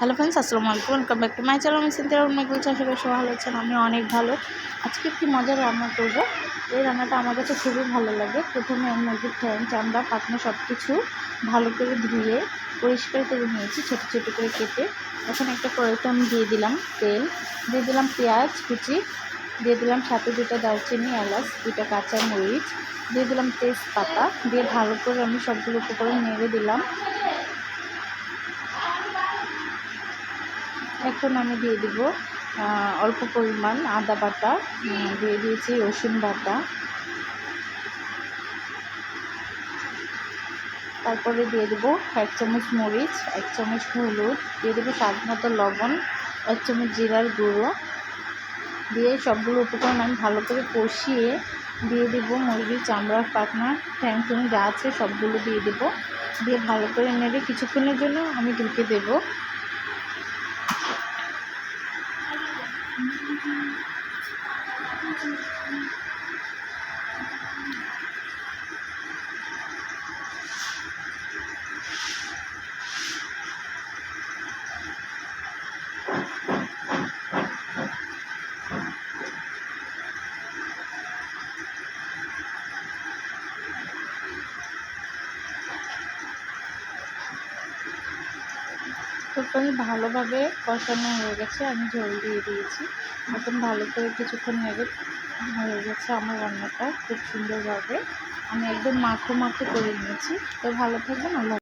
Hello friends, আসসালামু আলাইকুম। Welcome back to my channel আমি সিনথিয়া উন্মেগুল চাষে বেশ ভালো আছেন আমি অনেক ভালো। আজকে একটি মজার রান্না করব। এই রান্নাটা আমার কাছে খুবই ভালো লাগে। প্রথমে আমি মুরগির ঠ্যাং, চামড়া, পাখনা সব কিছু ভালো করে ধুয়ে পরিষ্কার করে নিয়েছি, ছোটো ছোটো করে কেটে। এখন একটা কড়াইতে আমি দিয়ে দিলাম তেল, দিয়ে দিলাম পেঁয়াজ কুচি, দিয়ে দিলাম সাথে দুটো দারচিনি, এলাচ, দুটো কাঁচা মরিচ, দিয়ে দিলাম তেজপাতা, দিয়ে ভালো করে আমি সবগুলো উপকরণ নেড়ে দিলাম। এখন আমি দিয়ে দিব অল্প পরিমাণ আদা বাটা দিয়ে দিয়েছি রসুন বাটা। তারপরে দিয়ে দেবো এক চামচ মরিচ, এক চামচ হলুদ, দিয়ে দেবো স্বাদ মতো লবণ, এক চামচ জিরার গুঁড়ো। দিয়ে সবগুলো উপকরণ আমি ভালো করে কষিয়ে দিয়ে দেবো মুরগির চামড়া পাখনা, ঠ্যাং ট্যাং যা আছে সবগুলো দিয়ে দেবো। দিয়ে ভালো করে নেড়ে কিছুক্ষণের জন্য আমি ঢুকে দেবো। Thank you. তরকারি ভালোভাবে কষানো হয়ে গেছে, আমি জল দিয়ে দিয়েছি। এখন ভালো করে কিছুক্ষণ নেড়ে হয়ে গেছে আমার রান্নাটা খুব সুন্দরভাবে। আমি একদম মাখো মাখো করে নিয়েছি। তো ভালো থাকবেন, আল্লাহ